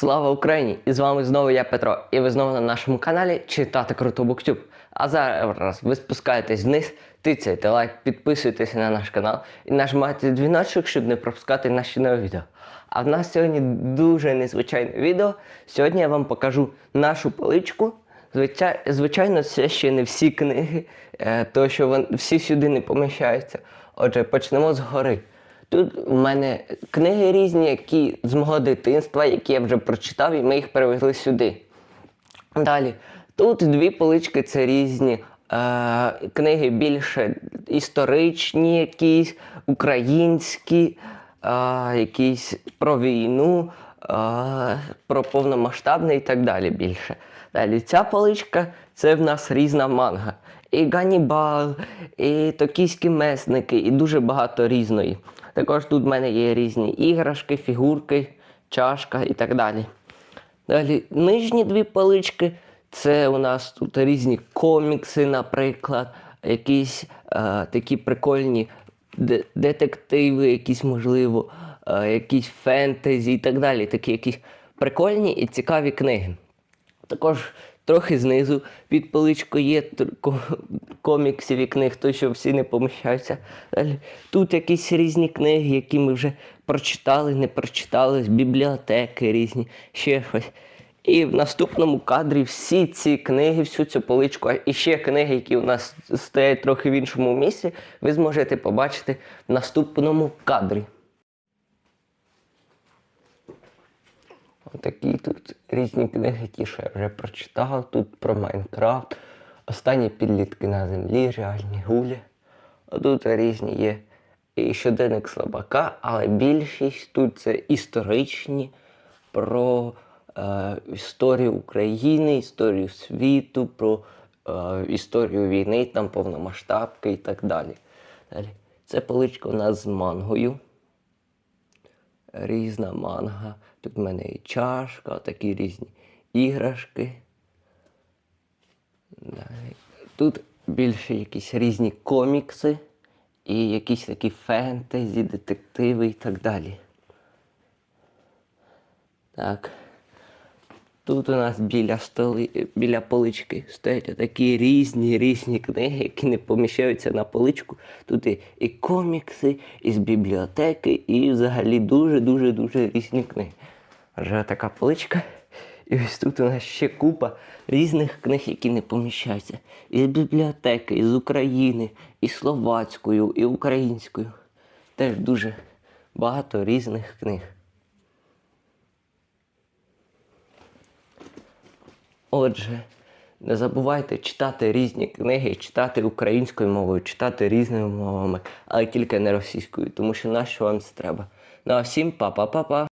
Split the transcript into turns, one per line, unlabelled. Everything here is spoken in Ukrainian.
Слава Україні! І з вами знову я Петро. І ви знову на нашому каналі Читати Круто Буктюб. А зараз ви спускаєтесь вниз, тицяйте лайк, підписуйтесь на наш канал і нажимайте дзвіночок, щоб не пропускати наші нові відео. А в нас сьогодні дуже незвичайне відео. Сьогодні я вам покажу нашу поличку. Звичай- Звичайно, це ще не всі книги, е, тому що всі сюди не поміщаються. Отже, почнемо згори. Тут у мене книги різні, які з мого дитинства, які я вже прочитав, і ми їх перевезли сюди. Далі. Тут дві полички це різні е, книги більше історичні, якісь, українські, е, якісь про війну, е, про повномасштабне і так далі більше. Далі ця поличка це в нас різна манга. І Ганібал, і токійські месники, і дуже багато різної. Також тут в мене є різні іграшки, фігурки, чашка і так далі. Далі нижні дві полички це у нас тут різні комікси, наприклад, якісь е, такі прикольні детективи, якісь, можливо, е, якісь фентезі і так далі. Такі якісь прикольні і цікаві книги. Також трохи знизу під поличкою є коміксів і книг, то що всі не поміщаються. Тут якісь різні книги, які ми вже прочитали, не прочитали, бібліотеки різні, ще щось. І в наступному кадрі всі ці книги, всю цю поличку, і ще книги, які у нас стоять трохи в іншому місці, ви зможете побачити в наступному кадрі. Такі тут різні книги, ті, що я вже прочитав. Тут про Майнкрафт, останні підлітки на землі, реальні гулі. А тут різні є і щоденник слабака, але більшість тут це історичні про е, історію України, історію світу, про е, історію війни, там повномасштабки і так далі. Це поличка у нас з мангою різна манга. Тут в мене і чашка, такі різні іграшки. Тут більше якісь різні комікси і якісь такі фентезі, детективи і так далі. Так. Тут у нас біля столи, біля полички стоять такі різні різні книги, які не поміщаються на поличку. Тут і, і комікси, і з бібліотеки, і взагалі дуже-дуже дуже різні книги. Вже така поличка. І ось тут у нас ще купа різних книг, які не поміщаються. І з бібліотеки, і з України, і словацькою, і українською. Теж дуже багато різних книг. Отже, не забувайте читати різні книги, читати українською мовою, читати різними мовами, але тільки не російською, тому що нащо вам це треба. Ну а всім па-па-па-па.